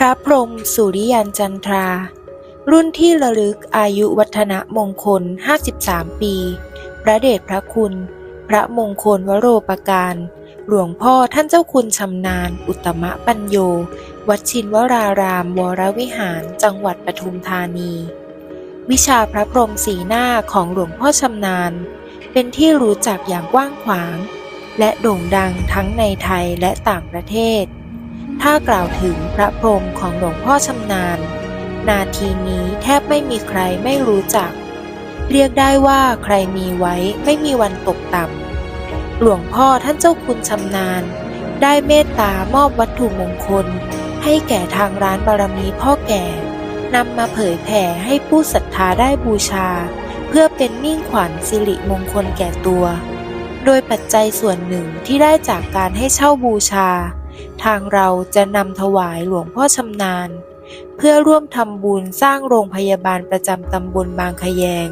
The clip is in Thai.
พระพรหมสุริยันจันทรา รุ่นที่ระลึกอายุวัฒนมงคล 53 ปี พระเดชพระคุณ พระมงคลวโรปการ หลวงพ่อท่านเจ้าคุณชำนาญ อุตตมะปัญโย วัดชินวราราม วรวิหาร จังหวัดปทุมธานี วิชาพระพรหมสีหน้าของหลวงพ่อชำนาญ เป็นที่รู้จักอย่างกว้างขวาง และโด่งดังทั้งในไทยและต่างประเทศ ถ้ากล่าวถึงพระพรหมของหลวงพ่อชำนาญ นาทีนี้แทบไม่มีใครไม่รู้จัก เรียกได้ว่าใครมีไว้ไม่มีวันตกต่ำหลวงพ่อท่านเจ้าคุณชำนาญ ได้เมตตามอบวัตถุมงคล ให้แก่ทางร้านบารมีพ่อแก่นำมาเผยแผ่ให้ผู้ศรัทธาได้บูชา เพื่อเป็นมิ่งขวัญสิริมงคลแก่ตัว โดยปัจจัยส่วนหนึ่งที่ได้จากการให้เช่าบูชา ทางเราจะนำถวายหลวงพ่อชำนาญ เพื่อร่วมทำบุญสร้างโรงพยาบาลประจำตำบลบางขแยง